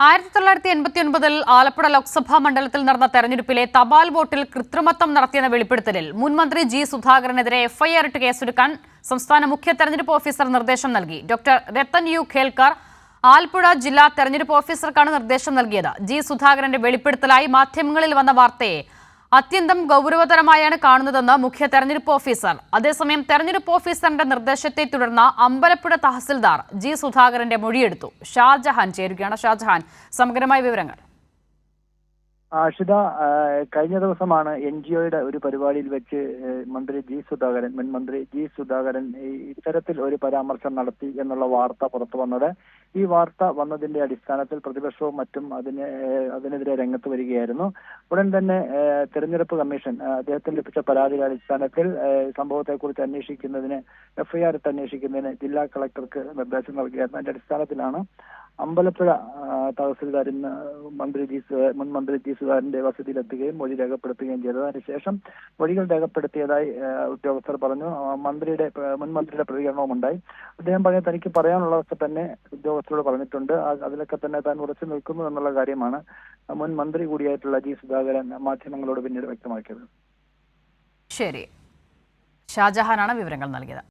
ആയിരത്തി തൊള്ളായിരത്തി എൺപത്തി ഒൻപതിൽ ആലപ്പുഴ ലോക്സഭാ മണ്ഡലത്തിൽ നടന്ന തെരഞ്ഞെടുപ്പിലെ തപാൽ വോട്ടിൽ കൃത്രിമത്വം നടത്തിയെന്ന വെളിപ്പെടുത്തലിൽ മുൻമന്ത്രി ജി സുധാകരനെതിരെ എഫ്ഐആർ ഇട്ട് കേസെടുക്കാൻ സംസ്ഥാന മുഖ്യ തെരഞ്ഞെടുപ്പ് ഓഫീസർ നിർദ്ദേശം നൽകി. ഡോക്ടർ രത്തൻ യു ഖേൽക്കർ ആലപ്പുഴ ജില്ലാ തെരഞ്ഞെടുപ്പ് ഓഫീസർക്കാണ് നിർദ്ദേശം നൽകിയത്. ജി സുധാകരന്റെ വെളിപ്പെടുത്തലായി മാധ്യമങ്ങളിൽ വന്ന വാർത്തയെ അത്യന്തം ഗൗരവതരമായാണ് കാണുന്നതെന്ന് മുഖ്യ തെരഞ്ഞെടുപ്പ് ഓഫീസർ. അതേസമയം തെരഞ്ഞെടുപ്പ് ഓഫീസറിന്റെ നിർദ്ദേശത്തെ തുടർന്ന് അമ്പലപ്പുഴ തഹസിൽദാർ ജി സുധാകരന്റെ മൊഴിയെടുത്തു. ഷാജഹാൻ ചേരുകയാണ്. ഷാജഹാൻ സമഗ്രമായ വിവരങ്ങൾ. ആഷിത കഴിഞ്ഞ ദിവസമാണ് എൻ ജി ഒയുടെ ഒരു പരിപാടിയിൽ വെച്ച് മന്ത്രി ജി സുധാകരൻ മുൻ മന്ത്രി ജി സുധാകരൻ ഇത്തരത്തിൽ ഒരു പരാമർശം നടത്തി എന്നുള്ള വാർത്ത പുറത്തു വന്നത്. ഈ വാർത്ത വന്നതിന്റെ അടിസ്ഥാനത്തിൽ പ്രതിപക്ഷവും മറ്റും അതിന് അതിനെതിരെ രംഗത്ത് വരികയായിരുന്നു. ഉടൻ തന്നെ തെരഞ്ഞെടുപ്പ് കമ്മീഷൻ അദ്ദേഹത്തിന് ലഭിച്ച പരാതിയുടെ അടിസ്ഥാനത്തിൽ സംഭവത്തെക്കുറിച്ച് അന്വേഷിക്കുന്നതിന് എഫ്ഐആർ ഇട്ട് അന്വേഷിക്കുന്നതിന് ജില്ലാ കളക്ടർക്ക് നിർദ്ദേശം നൽകിയായിരുന്നു. അതിന്റെ അടിസ്ഥാനത്തിലാണ് അമ്പലപ്പുഴ ഇന്ന് മന്ത്രി ജി മുൻ മന്ത്രി ജി സുധാകരന്റെ വസതിയിലെത്തുകയും മൊഴി രേഖപ്പെടുത്തുകയും ചെയ്തത് അതിനുശേഷം മൊഴികൾ രേഖപ്പെടുത്തിയതായി ഉദ്യോഗസ്ഥർ പറഞ്ഞു. മന്ത്രിയുടെ മുൻ മന്ത്രിയുടെ പ്രതികരണവും ഉണ്ടായി. അദ്ദേഹം പറഞ്ഞ തനിക്ക് പറയാനുള്ളതൊക്കെ തന്നെ ഉദ്യോഗസ്ഥരോട് പറഞ്ഞിട്ടുണ്ട്. അതിലൊക്കെ തന്നെ താൻ ഉറച്ചു നിൽക്കുന്നു എന്നുള്ള കാര്യമാണ് മുൻ മന്ത്രി കൂടിയായിട്ടുള്ള ജി സുധാകരൻ മാധ്യമങ്ങളോട് പിന്നീട് വ്യക്തമാക്കിയത്. ശരി. ഷാജഹാനാണ് വിവരങ്ങൾ നൽകിയത്.